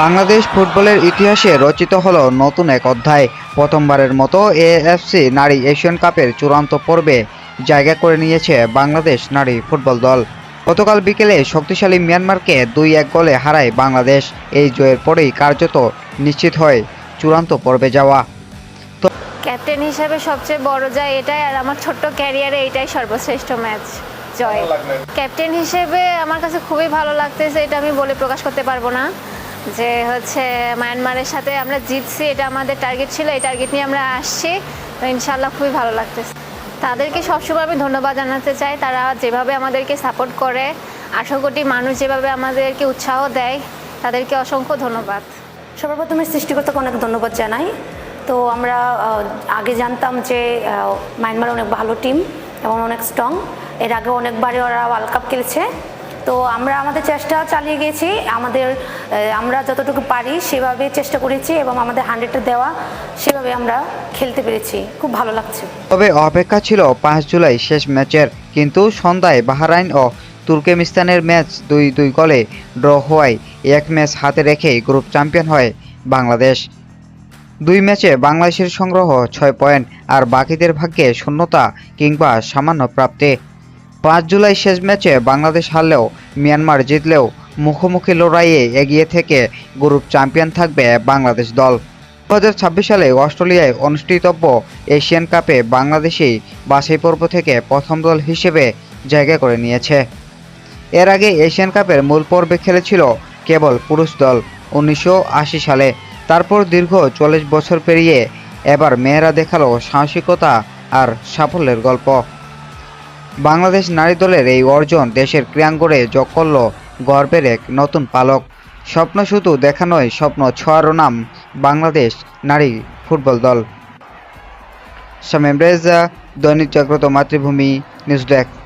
বাংলাদেশ ফুটবলের ইতিহাসে রচিত হলো নতুন এক অধ্যায়। প্রথমবারের মতো এএফসি নারী এশিয়ান কাপের চূড়ান্ত পর্বে জায়গা করে নিয়েছে বাংলাদেশ নারী ফুটবল দল। গতকাল বিকেলে শক্তিশালী মিয়ানমারকে দুই এক গোলে হারায় বাংলাদেশ। এই জয়ের পরেই কার্যত নিশ্চিত হয় চূড়ান্ত পর্বে যাওয়া। ক্যাপ্টেন হিসেবে সবচেয়ে বড় যায় এটাই আর আমার ছোট্ট ক্যারিয়ারে এটাই সর্বশ্রেষ্ঠ ম্যাচ জয়। ক্যাপ্টেন হিসেবে আমার কাছে খুবই ভালো লাগতেছে এটা আমি বলে প্রকাশ করতে পারব না। যে হচ্ছে মায়ানমারের সাথে আমরা জিতছি, এটা আমাদের টার্গেট ছিল, এই টার্গেট নিয়ে আমরা আসছি। তো ইনশাল্লাহ খুবই ভালো লাগতেছে। তাদেরকে সবসময় আমি ধন্যবাদ জানাতে চাই, তারা যেভাবে আমাদেরকে সাপোর্ট করে, আঠারো কোটি মানুষ যেভাবে আমাদেরকে উৎসাহ দেয়, তাদেরকে অসংখ্য ধন্যবাদ। সবার প্রথমে সৃষ্টিকর্তাকে অনেক ধন্যবাদ জানাই। তো আমরা আগে জানতাম যে মায়ানমার অনেক ভালো টিম এবং অনেক স্ট্রং এর আগে অনেকবারই ওরা ওয়ার্ল্ড কাপ খেলছে। তো আমরা আমাদের চেষ্টা চালিয়ে গেছি। আমাদের আমরা যতটুকু পারি সেভাবে চেষ্টা করেছি এবং আমাদের হান্ড্রেডটা দেওয়া সেভাবে আমরা খেলতে পেরেছি। খুব ভালো লাগছে। তবে অপেক্ষা ছিল পাঁচ জুলাই শেষ ম্যাচের, কিন্তু সন্ধ্যায় বাহরাইন ও তুর্কমেনিস্তানের ম্যাচ দুই দুই গোলে ড্র হওয়ায় এক ম্যাচ হাতে রেখেই গ্রুপ চ্যাম্পিয়ন হয় বাংলাদেশ। দুই ম্যাচে বাংলাদেশের সংগ্রহ ছয় পয়েন্ট আর বাকিদের ভাগ্যে শূন্যতা কিংবা সামান্য প্রাপ্তি। পাঁচ জুলাই শেষ ম্যাচে বাংলাদেশ হারলেও মিয়ানমার জিতলেও মুখোমুখি লড়াইয়ে এগিয়ে থেকে গ্রুপ চ্যাম্পিয়ন থাকবে বাংলাদেশ দল। দু হাজার ছাব্বিশ সালে অস্ট্রেলিয়ায় অনুষ্ঠিতব্য এশিয়ান কাপে বাংলাদেশই বাছাই পর্ব থেকে প্রথম দল হিসেবে জায়গা করে নিয়েছে। এর আগে এশিয়ান কাপের মূল পর্বে খেলেছিল কেবল পুরুষ দল উনিশশো আশি সালে। তারপর দীর্ঘ চল্লিশ বছর পেরিয়ে এবার মেয়েরা দেখাল সাহসিকতা আর সাফল্যের গল্প। বাংলাদেশ নারী দলের এই অর্জন দেশের ক্রিয়াঙ্গড়ে যোগ করল গর্বের এক নতুন পালক। স্বপ্ন শুধু দেখা নয়, স্বপ্ন ছোঁয়ারও নাম বাংলাদেশ নারী ফুটবল দল। শামীম রেজা, দৈনিক জাগ্রত মাতৃভূমি, নিউজ ডেস্ক।